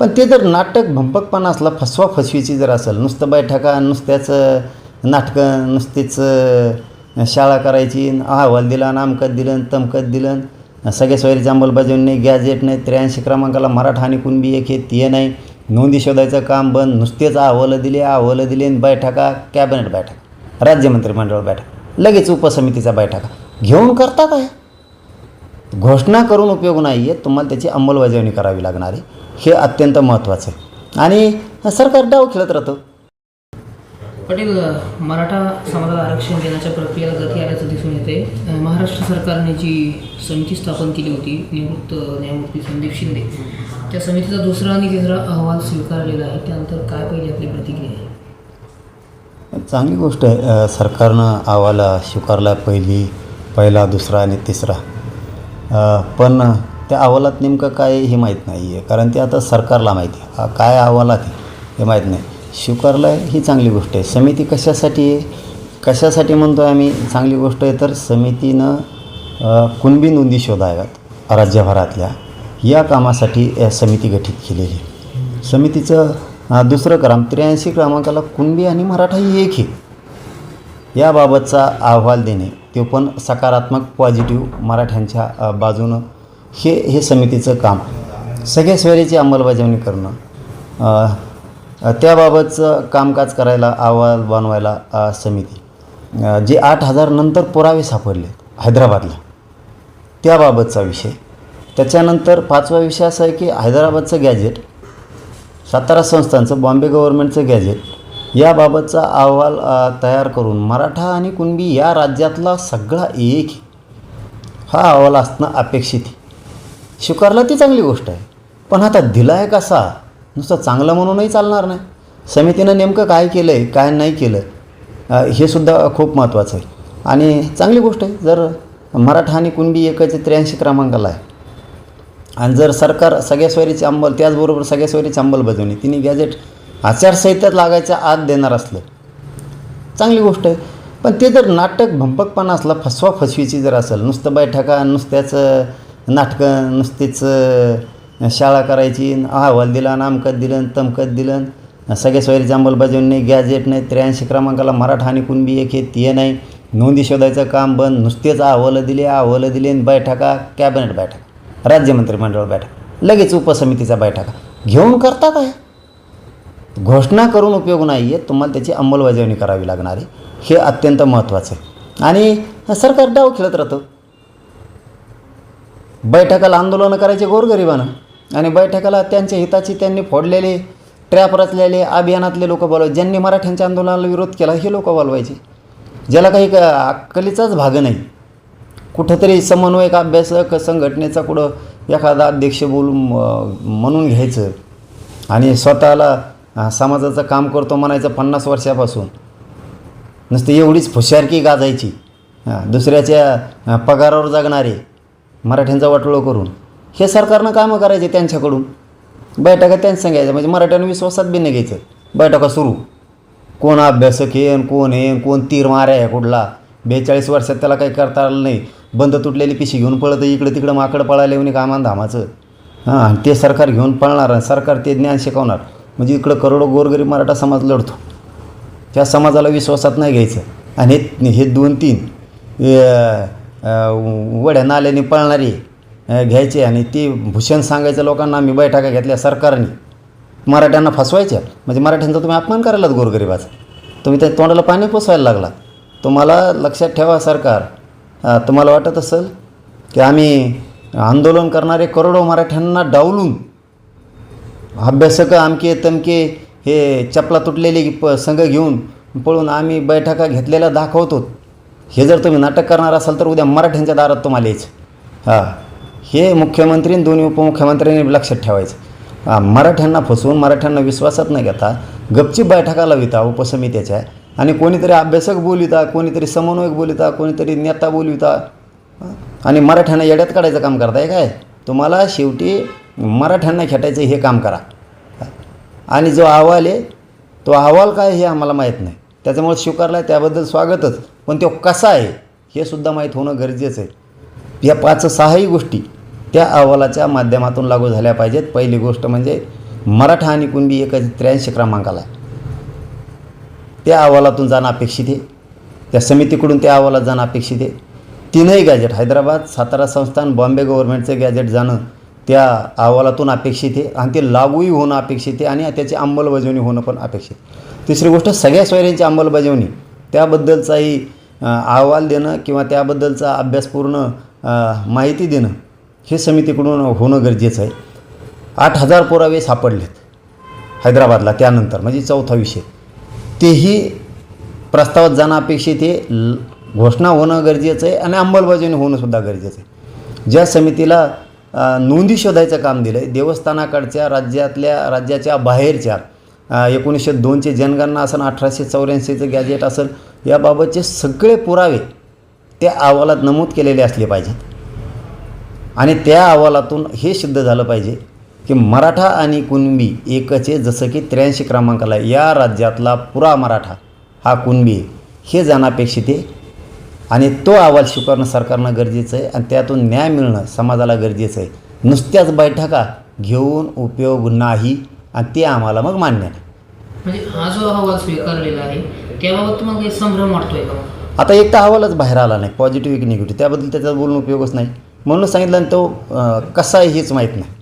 पण ते जर नाटक भंपकपणा असला फसवा फसवीची जर असेल नुसतं बैठका नुसत्याच नाटकं नुसतीच शाळा करायची अहवाल दिला नामकत दिलं तमकत दिलं न सगळ्या सोयरीची अंमलबजावणी नाही गॅजेट नाही त्र्याऐंशी क्रमांकाला मराठा आणि कुणबी एक हे ते नाही नोंदी शोधायचं काम बंद नुसतेच अहवालं दिले अहवालं दिले बैठका कॅबिनेट बैठक राज्यमंत्रिमंडळ बैठक लगेच उपसमितीचा बैठका घेऊन करतात आहे घोषणा करून उपयोग नाही आहे. तुम्हाला त्याची अंमलबजावणी करावी लागणार आहे. हे अत्यंत महत्त्वाचं आहे. आणि सरकार डाव खेळत राहतं. पाटील मराठा समाजाला आरक्षण देण्याच्या प्रक्रियेला गती आल्याचं दिसून येते महाराष्ट्र सरकारने जी समिती स्थापन केली होती निवृत्त न्यायमूर्ती संदीप शिंदे त्या समितीचा दुसरा आणि तिसरा अहवाल स्वीकारलेला आहे. त्यानंतर काय पाहिजे आपली प्रतिक्रिया आहे? चांगली गोष्ट आहे. सरकारनं अहवाल स्वीकारला. पहिली पहिला दुसरा आणि तिसरा. पण त्या अहवालात नेमकं काय हे माहीत नाही आहे. कारण ते आता सरकारला माहिती आहे. काय अहवालात आहे हे माहीत नाही. स्वीकारलं ही चांगली गोष्ट आहे. समिती कशासाठी आहे? कशासाठी म्हणतो आहे आम्ही? चांगली गोष्ट आहे तर समितीनं कुणबी नोंदी शोधाव्यात राज्यभरातल्या. या कामासाठी समिती गठीत केलेली आहे. समितीचं दुसरं क्रम त्र्याऐंशी क्रमांकाला कुणबी आणि मराठा ही एक आहे. याबाबतचा अहवाल देणे ते पण सकारात्मक पॉझिटिव्ह मराठ्यांच्या बाजूनं हे हे समितीचं काम. सगळ्या सोयरीची अंमलबजावणी करणं त्याबाबतचं कामकाज करायला अहवाल बनवायला समिती. जे आठ हजार नंतर पुरावे सापडले हैदराबादला त्याबाबतचा विषय. त्याच्यानंतर पाचवा विषय असा आहे की हैदराबादचं गॅजेट सातारा संस्थांचं बॉम्बे गव्हर्नमेंटचं गॅजेट याबाबतचा अहवाल तयार करून मराठा आणि कुणबी या राज्यातला सगळा एक हा अहवाल असणं अपेक्षित आहे. स्वीकारला ती चांगली गोष्ट आहे. पण आता दिला आहे कसा? नुसतं चांगलं म्हणूनही चालणार नाही. समितीनं नेमकं काय केलं आहे काय नाही केलं हे सुद्धा खूप महत्त्वाचं आहे. आणि चांगली गोष्ट आहे जर मराठा आणि कुणबी एकाचे त्र्याऐंशी क्रमांकाला आहे. आणि जर सरकार सगळ्या सोयरीची अंमल त्याचबरोबर सगळ्या सोयरीची अंमलबजावणी तिने गॅजेट आचारसंहितेत लागायच्या आत देणार असलं. चांगली गोष्ट आहे. पण ते जर नाटक भंपकपणा असला फसवा फसवीची जर असेल नुसतं बैठका नुसत्याच नाटकं नुसतीच शाळा करायची अहवाल दिला नामकत दिलं तमकत दिलं सगळ्या सोयरीची अंमलबजावणी नाही गॅजेट नाही त्र्याऐंशी क्रमांकाला मराठा आणि कुणबी एक हे ते नाही. नोंदी शोधायचं काम बंद नुसतेच अहवालं दिले अहवालं दिले बैठका कॅबिनेट बैठक राज्यमंत्रिमंडळ बैठक लगेच उपसमितीचा बैठका. घेऊन करता काय घोषणा करून उपयोग नाही आहे तुम्हाला त्याची अंमलबजावणी करावी लागणार आहे. हे अत्यंत महत्त्वाचं आहे. आणि सरकार डाव खेळत राहतं. बैठकाला आंदोलनं करायचे गोरगरिबानं. आणि बैठकाला त्यांच्या हिताची त्यांनी फोडलेले ट्रॅप रचलेले अभियानातले लोक बोलवायचे. ज्यांनी मराठ्यांच्या आंदोलनाला विरोध केला हे लोक बोलवायचे. ज्याला काही क- अक्कलीचाच भाग नाही. कुठंतरी समन्वयक अभ्यासक संघटनेचा कुठं एखादा अध्यक्ष बोलून म्हणून घ्यायचं. आणि स्वतःला समाजाचं काम करतो म्हणायचं पन्नास वर्षापासून. नुसतं एवढीच हुशारकी गाजायची. हां, दुसऱ्याच्या पगारावर जगणारे मराठ्यांचा वाटोळं करून. हे सरकारनं कामं करायचे त्यांच्याकडून. बैठका त्यांना सांगायचं म्हणजे मराठ्यांना विश्वासात बी नाही घ्यायचं. बैठका सुरू. कोण अभ्यासक येन कोण येन कोण तीर मारे आहे कुठला? बेचाळीस वर्षात त्याला काही करता आलं नाही. बंद तुटलेली पिशी घेऊन पळतं इकडं तिकडं माकडं पळायला येऊन कामान धामाचं. हां आणि ते सरकार घेऊन पळणार सरकार ते ज्ञान शिकवणार. म्हणजे इकडं करोडो गोरगरीब मराठा समाज लढतो. त्या समाजाला विश्वासात नाही घ्यायचं. आणि हे हे दोन तीन वड्या नाल्याने पळणारी घ्यायचे आणि ती भूषण सांगायचं लोकांना आम्ही बैठका घेतल्या सरकारने. मराठ्यांना फसवायच्या. म्हणजे मराठ्यांचा तुम्ही अपमान करायलात गोरगरिबाचा. तुम्ही त्या तोंडाला पाणी पोसवायला लागला तुम्हाला लक्षात ठेवा सरकार. तुम्हाला वाटत असेल की आम्ही आंदोलन करणारे करोडो मराठ्यांना डावलून अभ्यासक आमके तमके हे चपला तुटलेली प संघ घेऊन पळून आम्ही बैठका घेतलेल्या दाखवतो. हे जर तुम्ही नाटक करणार असाल तर उद्या मराठ्यांच्या दारात तुम्हाला यायचं. हां. हे मुख्यमंत्री आणि दोन्ही उपमुख्यमंत्र्यांनी लक्षात ठेवायचं. हां मराठ्यांना फसवून मराठ्यांना विश्वासात नाही घेता गपचीप बैठका लाविता उपसमित्याच्या आणि कोणीतरी अभ्यासक बोलिता कोणीतरी समन्वयक बोलिता कोणीतरी नेता बोलिता आणि मराठ्यांना येड्यात काढायचं काम करताय काय? तुम्हाला शेवटी मराठ्यांना खेटायचं हे काम करा. आणि जो अहवाल आहे तो अहवाल काय हे आम्हाला माहीत नाही. त्याच्यामुळे स्वीकारला आहे त्याबद्दल स्वागतच. पण तो कसा आहे हे सुद्धा माहीत होणं गरजेचं आहे. या पाच सहाही गोष्टी त्या अहवालाच्या माध्यमातून लागू झाल्या पाहिजेत. पहिली गोष्ट म्हणजे मराठा आणि कुणबी एकाच त्र्याऐंशी क्रमांकाला आहे. त्या अहवालातून जाणं अपेक्षित आहे. त्या समितीकडून त्या अहवालात जाणं अपेक्षित आहे. तीनही गॅजेट हैदराबाद सातारा संस्थान बॉम्बे गव्हर्नमेंटचं गॅजेट जाणं त्या अहवालातून अपेक्षित आहे आणि ते लागूही होणं अपेक्षित आहे आणि त्याची अंमलबजावणी होणं पण अपेक्षित तिसरी गोष्ट सगळ्या सोयऱ्यांची अंमलबजावणी त्याबद्दलचाही अहवाल देणं किंवा त्याबद्दलचा अभ्यासपूर्ण माहिती देणं हे समितीकडून होणं गरजेचं आहे. आठ हजार पुरावे सापडलेत हैदराबादला त्यानंतर म्हणजे चौथा विषय. तेही प्रस्तावात जाणं अपेक्षित आहे ल- घोषणा होणं गरजेचं आहे आणि अंमलबजावणी होणंसुद्धा गरजेचं आहे. ज्या समितीला नोंदी शोधायचं काम दिलं आहे देवस्थानाकडच्या राज्यातल्या राज्याच्या बाहेरच्या एकोणीसशे दोनचे जनगणना असेल अठराशे चौऱ्याऐंशीचं गॅजेट असेल याबाबतचे सगळे पुरावे त्या अहवालात नमूद केलेले असले पाहिजेत आणि त्या अहवालातून हे सिद्ध झालं पाहिजे की मराठा आणि कुणबी एकचे जसं की त्र्याऐंशी क्रमांकाला या राज्यातला पुरा मराठा हा कुणबी आहे. हे जाण्यापेक्षा अपेक्षित आहे आणि तो अहवाल स्वीकारणं सरकारनं गरजेचं आहे आणि त्यातून न्याय मिळणं समाजाला गरजेचं आहे. नुसत्याच बैठका घेऊन उपयोग नाही आणि ते आम्हाला मग मान्य नाही म्हणजे हा जो अहवाल स्वीकारलेला आहे त्याबाबत काही संभ्रम वाटतोय का आता एक तर अहवालच बाहेर आला नाही पॉझिटिव्ह की निगेटिव्ह त्याबद्दल त्याचा बोलून उपयोगच नाही. म्हणून सांगितलं आणि तो कसा आहे हेच माहीत नाही.